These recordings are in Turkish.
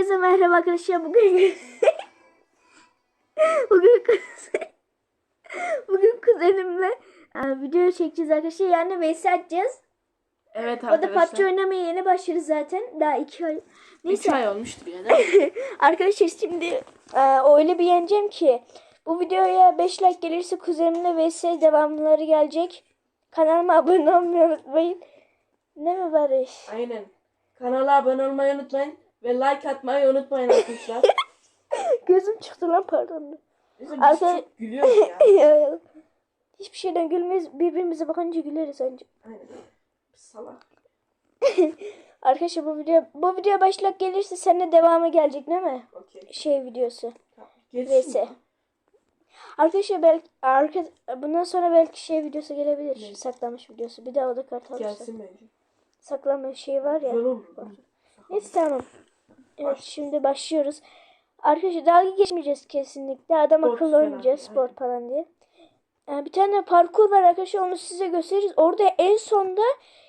Herkese merhaba arkadaşlar. Bugün bugün bugün kuzenimle e, video çekeceğiz arkadaşlar. Yani vs atacağız. Evet O da PUBG arkadaşlar. oynamaya yeni başladı zaten. Daha iki ay. 3 Neyse ay olmuştur ya değil mi? arkadaşlar şimdi e, öyle bir yeneceğim ki bu videoya 5 like gelirse kuzenimle vs devamları gelecek. Kanalıma abone olmayı unutmayın. Ne mi Barış? Aynen. Kanala abone olmayı unutmayın. Ve like atmayı unutmayın arkadaşlar. Gözüm çıktı lan pardon. Bizim Arka- biz çok gülüyoruz ya. Hiçbir şeyden gülmeyiz. Birbirimize bakınca güleriz önce. Aynen. Salak. Arkadaşlar bu video bu video başlık gelirse seninle devamı gelecek değil mi? Okey. Şey videosu. Tamam. VS. Arkadaşlar belki arka, bundan sonra belki şey videosu gelebilir. Ne? Saklanmış videosu. Bir daha o da kart alırsa. Gelsin bence. Saklanma şey var ya. Güzel olur. Neyse tamam. Evet şimdi başlıyoruz. Arkadaşlar dalga geçmeyeceğiz kesinlikle. Adam Sport akıllı oynayacağız spor falan diye. Ee, bir tane parkur var arkadaşlar onu size gösteririz. Orada en sonda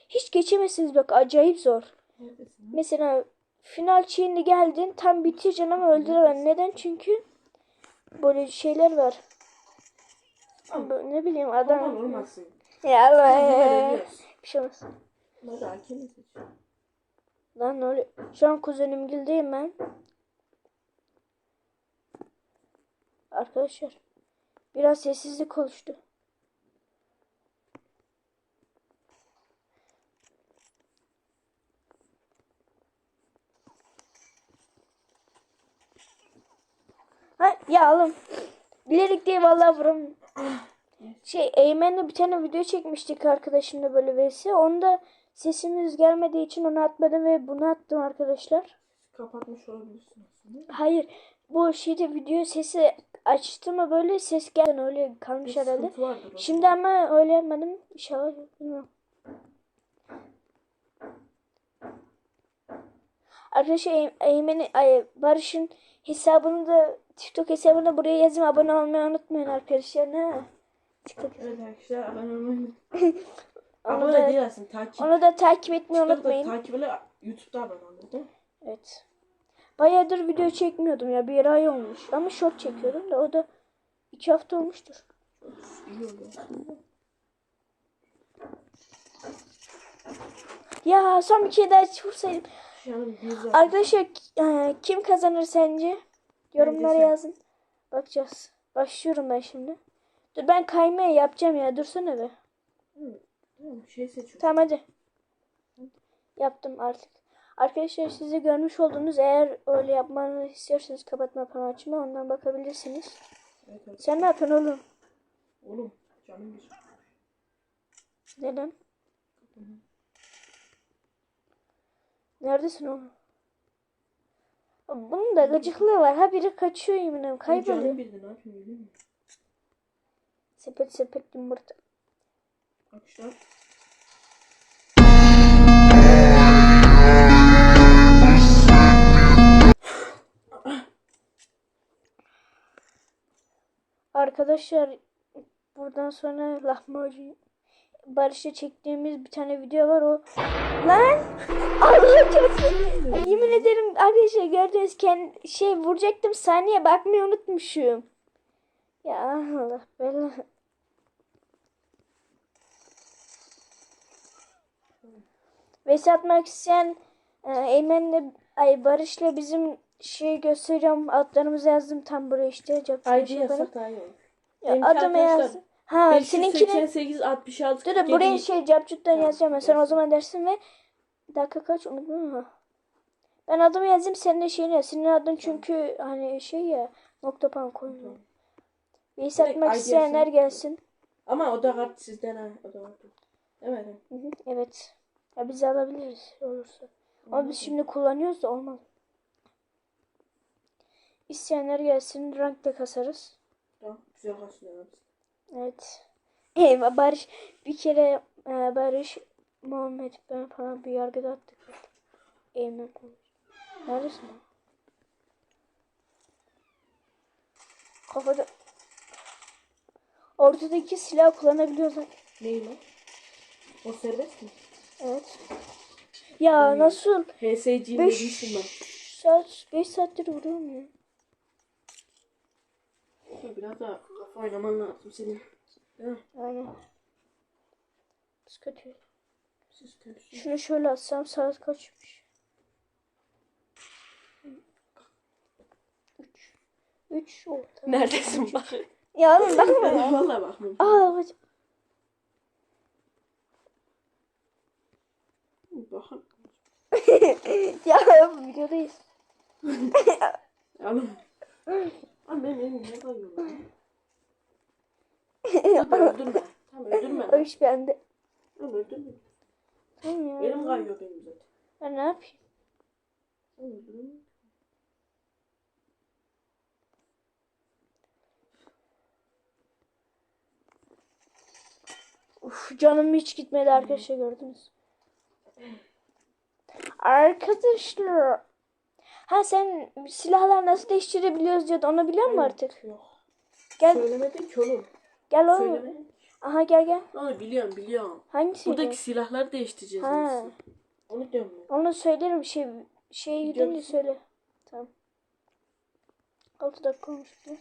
hiç geçemezsiniz bak acayip zor. Mesela final çiğinde geldin tam bitireceksin ama öldüremem. Neden? Çünkü böyle şeyler var. Bu- Ne bileyim adam. olmasın. Ya Allah. Bir şey hakemi seç. Lan oluyor? Şu an kuzenim Gil'deyim ben. Arkadaşlar. Biraz sessizlik oluştu. Ha, ya oğlum. Bilerek değil vallahi vurum. Şey Eymen'le bir tane video çekmiştik arkadaşımla böyle vs. Onda sesimiz gelmediği için onu atmadım ve bunu attım arkadaşlar. Kapatmış olabilirsin. Hayır bu şeyde video sesi açtı mı böyle ses geldi öyle kalmış herhalde. sıkıntı vardır o Şimdi ama öyle yapmadım. İnşallah bilmiyorum. Arkadaşlar Ey- Eymen'in ay, Barış'ın hesabını da TikTok hesabını buraya yazayım. Abone olmayı unutmayın arkadaşlar. Ne? TikTok. Evet arkadaşlar abone olmayı unutmayın. Onu Abone da, değil aslında takip. onu da takip etmeyi TikTok'ta unutmayın. Takip ile YouTube'da abone olun? Evet. Bayağıdır video çekmiyordum ya. Bir ay olmuş. Ama short çekiyordum da o da iki hafta olmuştur. İyi oluyor. Ya son bir kere daha vursaydım. Arkadaşlar e, kim kazanır sence? Yorumlara yazın. Bakacağız. Başlıyorum ben şimdi. Dur ben kaymaya yapacağım ya. Dursana be. Hı, Tamam şey seçiyorum. Tamam hadi. Yaptım artık. Arkadaşlar sizi görmüş oldunuz. Eğer öyle yapmanı istiyorsanız kapatma açma ondan bakabilirsiniz. Evet, evet. Sen ne yapıyorsun oğlum? Oğlum canım bir Neden? Neredesin oğlum? Bunun da gıcıklığı var. Ha biri kaçıyor yemin ederim. Canım Kayboluyor. bildi ne yapayım? Sepet sepet yumurta. Arkadaşlar. Arkadaşlar buradan sonra lahmacun Barış'la çektiğimiz bir tane video var o. Lan! Allah çarpsın. Yemin ederim arkadaşlar gördünüz kendi şey vuracaktım saniye bakmayı unutmuşum. Ya Allah bela. Ves atmak isteyen e, Eymen'le ay Barış'la bizim şey gösteriyorum adlarımızı yazdım tam buraya işte. Cep ID yasak daha iyi olur. Ya, Benimki adımı arkadaşlar yazdım. Ha seninkini 588 66 Dur dur buraya şey capcuttan Tamam, yazacağım ben. Sen o zaman dersin ve dakika kaç unutma mı? Ben adımı yazayım senin de şeyini yaz. Senin adın çünkü hani şey ya nokta pan koymuyor. His Direkt atmak ID isteyenler gelsin. Ama o da kart sizden ha. O da. Değil mi? Hı hı, evet. Ya biz alabiliriz olursa. Ama biz şimdi kullanıyoruz da olmaz. İsteyenler gelsin. Rank de kasarız. Tamam. Güzel kasıyor. Evet. Eyvah Barış bir kere e, Barış Muhammed ben falan bir yargıda attık. Eymen konuş. Neredesin? lan? Kafada Ortadaki silah kullanabiliyoruz. lan. Neyi lan? O serbest mi? Evet. Ya nasıl? HSC'nin Beş demiştim ben. saat 5 saattir vuruyorum ya. Biraz daha kafa oynaman lazım senin. Değil mi? Aynen. Biz kötü. Siz kötüsün. Şunu şöyle atsam saat kaçmış? 3. 3 oldu. Neredesin bak. Ya oğlum bakma ya. Vallahi bakmıyorum. Aa bacım. Bakın. ya videodayız. Alın. Lan benim ne kayıyor öldürme. Tamam öldürme. O iş bende. Tamam öldürme. Tamam ya. Elim kayıyor benim zaten. Ben ne yapayım? Öldürme. Uf, canım hiç gitmedi arkadaşlar gördünüz. Arkadaşlar. Ha sen silahlar nasıl değiştirebiliyoruz diyordu onu biliyor musun artık? Yok. Gel Söylemedin ki oğlum. gel oğlum. Söylemedin. Aha gel gel. Onu biliyorum biliyorum. Hangisi? Buradaki silahları değiştireceğiz. Ha. nasıl? Onu diyorum ben. Onu söylerim şey şey gidince söyle. Tamam. 6 dakika olmuştu.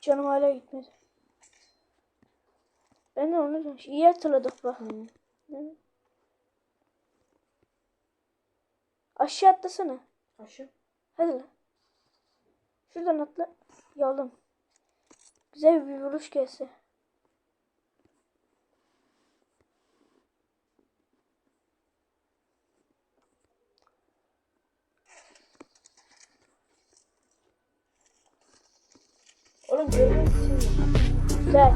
Canım hala gitmedi. Ben de onu iyi hatırladık bak. Hı. Hı. Aşağı atlasana. Aşağı. Hadi lan. Şuradan atla. Yalım. Güzel bir vuruş gelse. Oğlum görmezsin. Güzel.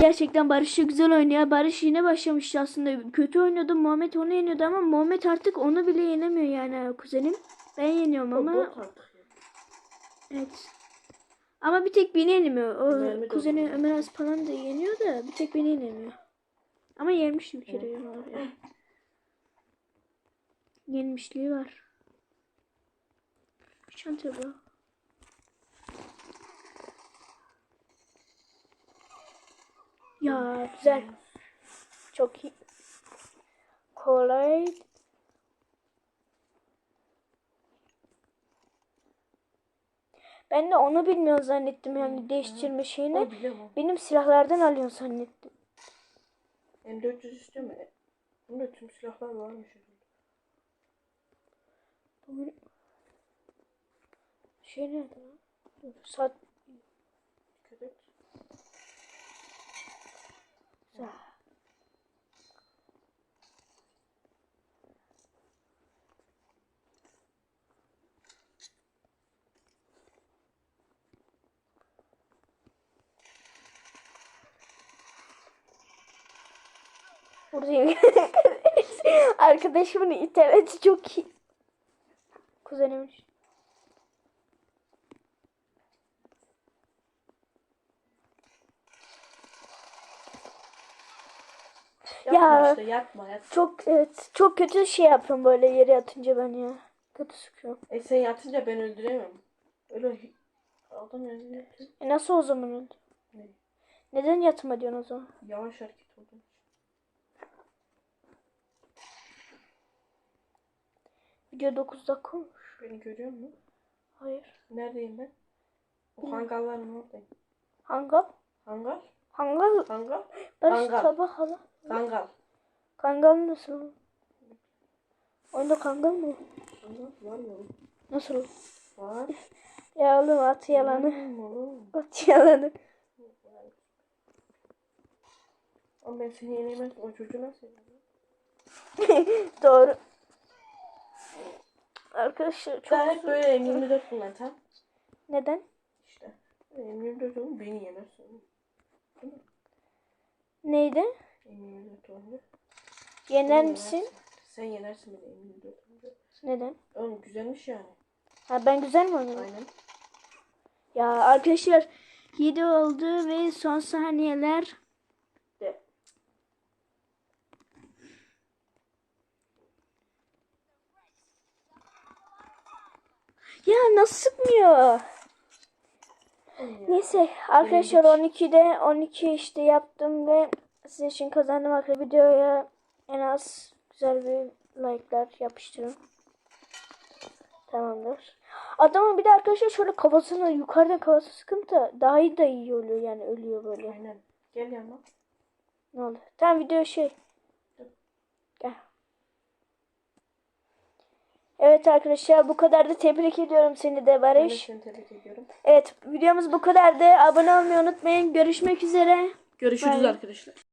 Gerçekten Barış da güzel oynuyor. Barış yine başlamıştı aslında. Kötü oynuyordu. Muhammed onu yeniyordu ama Muhammed artık onu bile yenemiyor yani kuzenim. Ben yeniyorum ama. Evet. Ama bir tek beni yenemiyor. O Mermi kuzeni. Ömer Az falan da yeniyor da bir tek beni yenemiyor. Ama yenmişti bir kere. yani. Yenmişliği var. Çanta bu. Ya güzel. Çok iyi. Kolay. Ben de onu bilmiyorum zannettim yani değiştirme şeyini. Benim silahlardan alıyorsun zannettim. M400 istiyor mu? Bunda tüm silahlar varmış. Şey nerede lan? Saat. Buradayım. Arkadaşımın interneti çok iyi. Kuzenim. Ya. işte yapma yat. Çok evet çok kötü şey yapıyorum böyle yere yatınca ben ya. Kötü sıkıyorum. E sen yatınca ben öldüremem. Öyle adam yatıyor. E nasıl o zaman oldu? Ne? Neden yatma diyorsun o zaman? Yavaş hareket oldu. Video 9 dakika olmuş. Beni görüyor musun? Hayır. Neredeyim ben? O hangarların oradayım. Hangal? Hangar? Hangal? Hangar? Barış Hangal. tabak hala. Hangar. Kangal nasıl? Oyunda kangal mı? Hangar var mı? Nasıl? Var. Ya oğlum at yalanı. At yalanı. Ama ben seni yenemez. O çocuğu nasıl? Doğru. Arkadaşlar çok Daha hep böyle M24 kullan tamam. neden? İşte. M24 oğlum beni yenersin. Neydi? M24 oynuyor. Yener misin? Sen yenersin beni M24 oynuyor. Neden? Oğlum güzelmiş yani. Ha ben güzel mi oynadım? Aynen. Ya arkadaşlar 7 oldu ve son saniyeler. De. Ya nasıl sıkmıyor? Neyse arkadaşlar 12'de 12 işte yaptım ve sizin için kazandım arkadaşlar. Videoya en az güzel bir like'lar yapıştırın. Tamamdır. Adamın bir de arkadaşlar şöyle kafasını yukarıda kafası sıkıntı daha iyi da iyi oluyor yani ölüyor böyle. Aynen. Gel yanıma. Ne oldu? Tamam video şey. Gel. Evet arkadaşlar bu kadar da tebrik ediyorum seni de Ben de Barış. seni tebrik ediyorum. Evet videomuz bu kadardı. Abone olmayı unutmayın. Görüşmek üzere. Görüşürüz Bye. arkadaşlar.